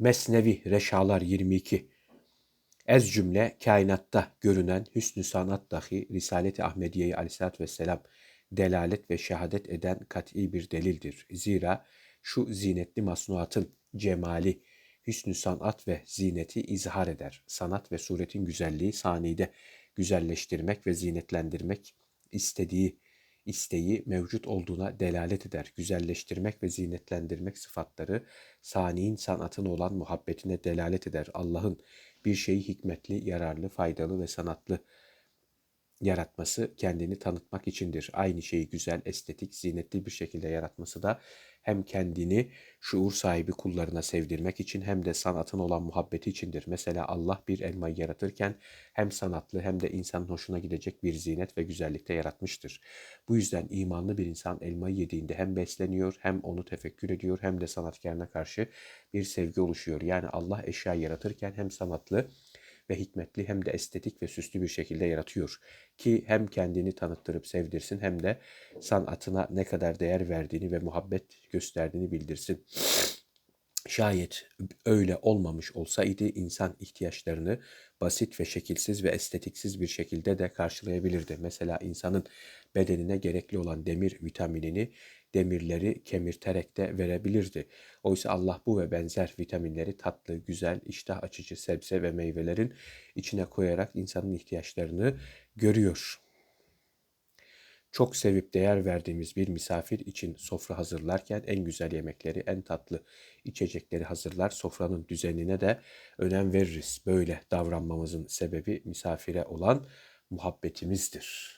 Mesnevi Reşalar 22 Ez cümle kainatta görünen hüsnü sanat dahi Risalet-i Ahmediye-i aleyhissalatü vesselam delalet ve şehadet eden kat'i bir delildir. Zira şu zinetli masnuatın cemali, hüsnü sanat ve zineti izhar eder. Sanat ve suretin güzelliği sanide güzelleştirmek ve zinetlendirmek istediği isteği mevcut olduğuna delalet eder. Güzelleştirmek ve zinetlendirmek sıfatları saniin sanatına olan muhabbetine delalet eder. Allah'ın bir şeyi hikmetli, yararlı, faydalı ve sanatlı yaratması kendini tanıtmak içindir. Aynı şeyi güzel, estetik, zinetli bir şekilde yaratması da hem kendini şuur sahibi kullarına sevdirmek için hem de sanatın olan muhabbeti içindir. Mesela Allah bir elmayı yaratırken hem sanatlı hem de insanın hoşuna gidecek bir zinet ve güzellikte yaratmıştır. Bu yüzden imanlı bir insan elmayı yediğinde hem besleniyor hem onu tefekkür ediyor hem de sanatkarına karşı bir sevgi oluşuyor. Yani Allah eşya yaratırken hem sanatlı ve hikmetli hem de estetik ve süslü bir şekilde yaratıyor. Ki hem kendini tanıttırıp sevdirsin hem de sanatına ne kadar değer verdiğini ve muhabbet gösterdiğini bildirsin. Şayet öyle olmamış olsaydı insan ihtiyaçlarını basit ve şekilsiz ve estetiksiz bir şekilde de karşılayabilirdi. Mesela insanın bedenine gerekli olan demir vitaminini demirleri kemirterek de verebilirdi. Oysa Allah bu ve benzer vitaminleri tatlı, güzel, iştah açıcı sebze ve meyvelerin içine koyarak insanın ihtiyaçlarını görüyor. Çok sevip değer verdiğimiz bir misafir için sofra hazırlarken en güzel yemekleri, en tatlı içecekleri hazırlar. Sofranın düzenine de önem veririz. Böyle davranmamızın sebebi misafire olan muhabbetimizdir.